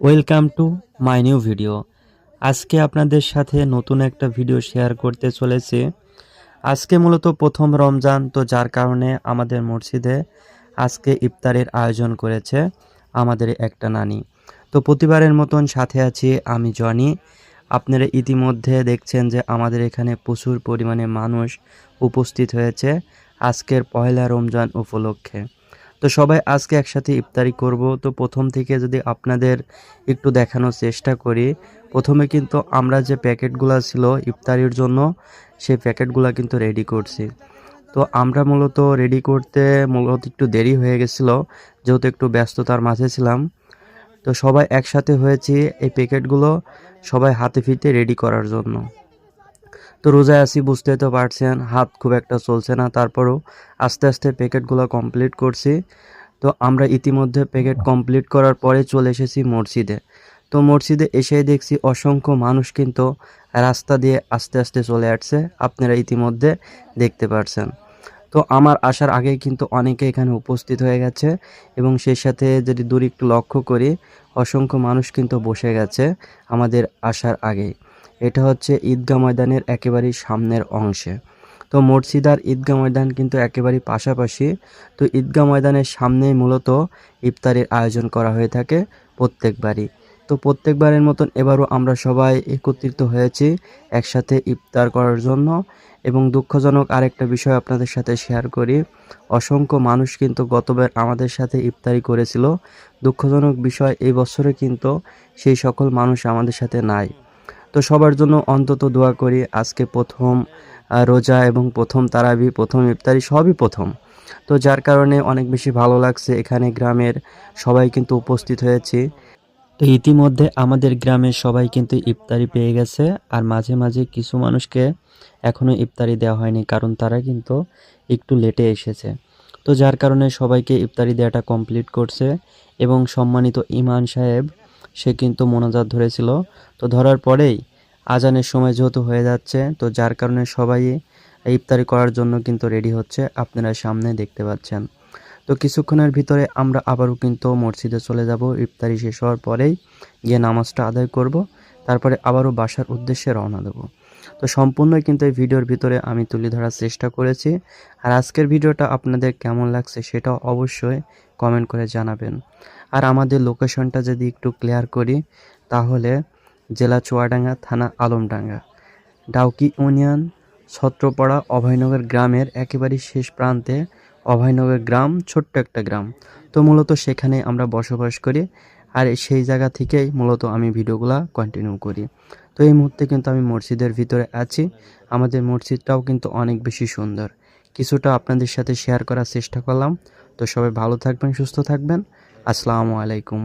Welcome to my new video আজকে আপনাদের সাথে নতুন একটা ভিডিও শেয়ার করতে চলেছি। আজকে মূলত প্রথম রমজান, তো যার কারণে আমাদের মসজিদে আজকে ইফতারের আয়োজন করেছে আমাদের একটা নানি। তো প্রতিবারের মতন সাথে আছি আমি জনি। আপনারা ইতিমধ্যে দেখছেন যে আমাদের এখানে প্রচুর পরিমাণে মানুষ উপস্থিত হয়েছে আজকের পয়লা রমজান উপলক্ষে। তো সবাই আজকে একসাথে ইফতারি করব। তো প্রথম থেকে যদি আপনাদের একটু দেখানোর চেষ্টা করি, প্রথমে কিন্তু আমরা যে প্যাকেটগুলো ছিল ইফতারির জন্য, সেই প্যাকেটগুলো কিন্তু রেডি করছি। তো আমরা মূলত রেডি করতে মূলত একটু দেরি হয়ে গেছিল, যেহেতু একটু ব্যস্ততার মাঝে ছিলাম। তো সবাই একসাথে হয়েছি এই প্যাকেটগুলো সবাই হাতে ফিতে রেডি করার জন্য। তো রোজায় আছি বুঝতে তো পারছেন, হাত খুব একটা চলছে না, তারপরেও আস্তে আস্তে প্যাকেটগুলো কমপ্লিট করছি। তো আমরা ইতিমধ্যে প্যাকেট কমপ্লিট করার পরে চলে এসেছি মসজিদে। তো মসজিদে এসেই দেখছি অসংখ্য মানুষ কিন্তু রাস্তা দিয়ে আস্তে আস্তে চলে আসছে, আপনারা ইতিমধ্যে দেখতে পারছেন। তো আমার আসার আগেই কিন্তু অনেকে এখানে উপস্থিত হয়ে গেছে এবং সেই সাথে যদি দূর একটু লক্ষ্য করি, অসংখ্য মানুষ কিন্তু বসে গেছে আমাদের আসার আগেই। এটা হচ্ছে ঈদগাহ ময়দানের একেবারেই সামনের অংশে। তো মসজিদ আর ঈদগাহ ময়দান কিন্তু একেবারেই পাশাপাশি। তো ঈদগাহ ময়দানের সামনেই মূলত ইফতারের আয়োজন করা হয়ে থাকে প্রত্যেকবারই। তো প্রত্যেকবারের মতন এবারও আমরা সবাই একত্রিত হয়েছি একসাথে ইফতার করার জন্য এবং দুঃখজনক আরেকটা বিষয় আপনাদের সাথে শেয়ার করি। অসংখ্য মানুষ কিন্তু গতবার আমাদের সাথে ইফতারি করেছিল। দুঃখজনক বিষয়, এই বছরে কিন্তু সেই সকল মানুষ আমাদের সাথে নাই। তো সবার জন্য অন্তত দোয়া করি, আজকে প্রথম রোজা এবং প্রথম তারাবি, প্রথম ইফতারি সবই প্রথম। তো যার কারণে অনেক বেশি ভালো লাগছে এখানে গ্রামের সবাই কিন্তু উপস্থিত হয়েছে। তো ইতিমধ্যে আমাদের গ্রামের সবাই কিন্তু ইফতারি পেয়ে গেছে আর মাঝে মাঝে কিছু মানুষকে এখনও ইফতারি দেওয়া হয়নি কারণ তারা কিন্তু একটু লেটে এসেছে। তো যার কারণে সবাইকে ইফতারি দেওয়াটা কমপ্লিট করছে এবং সম্মানিত ইমান সাহেব সে কিন্তু মোনাজাত ধরেছিল। তো ধরার পরেই আজানের সময় যেহেতু হয়ে যাচ্ছে, তো যার কারণে সবাই ইফতারি করার জন্য কিন্তু রেডি হচ্ছে, আপনারা সামনে দেখতে পাচ্ছেন। তো কিছুক্ষণের ভিতরে আমরা আবারও কিন্তু মসজিদে চলে যাব। ইফতারি শেষ হওয়ার পরেই গিয়ে নামাজটা আদায় করব, তারপরে আবারও বাসার উদ্দেশ্যে রওনা দেব। তো সম্পূর্ণই কিন্তু এই ভিডিওর ভিতরে আমি তুলে ধরার চেষ্টা করেছি। আর আজকের ভিডিওটা আপনাদের কেমন লাগছে সেটাও অবশ্যই কমেন্ট করে জানাবেন। আর আমাদের লোকেশনটা যদি একটু ক্লিয়ার করি, তাহলে জেলা চুয়াডাঙ্গা থানা আলমডাঙ্গা। ডাউকি ইউনিয়ন, ছত্রপাড়া, অভয়নগর গ্রামের একেবারে শেষ প্রান্তে অভয়নগর গ্রাম, ছোট্ট একটা গ্রাম। তো মূলত সেখানে আমরা বসবাস করি আর সেই জায়গা থেকেই মূলত আমি ভিডিওগুলো কন্টিনিউ করি। তো এই মুহূর্তে কিন্তু আমি মসজিদের ভিতরে আছি। আমাদের মসজিদটাও কিন্তু অনেক বেশি সুন্দর। কিছুটা আপনাদের সাথে শেয়ার করার চেষ্টা করলাম। তো সবাই ভালো থাকবেন, সুস্থ থাকবেন। আসসালামু আলাইকুম।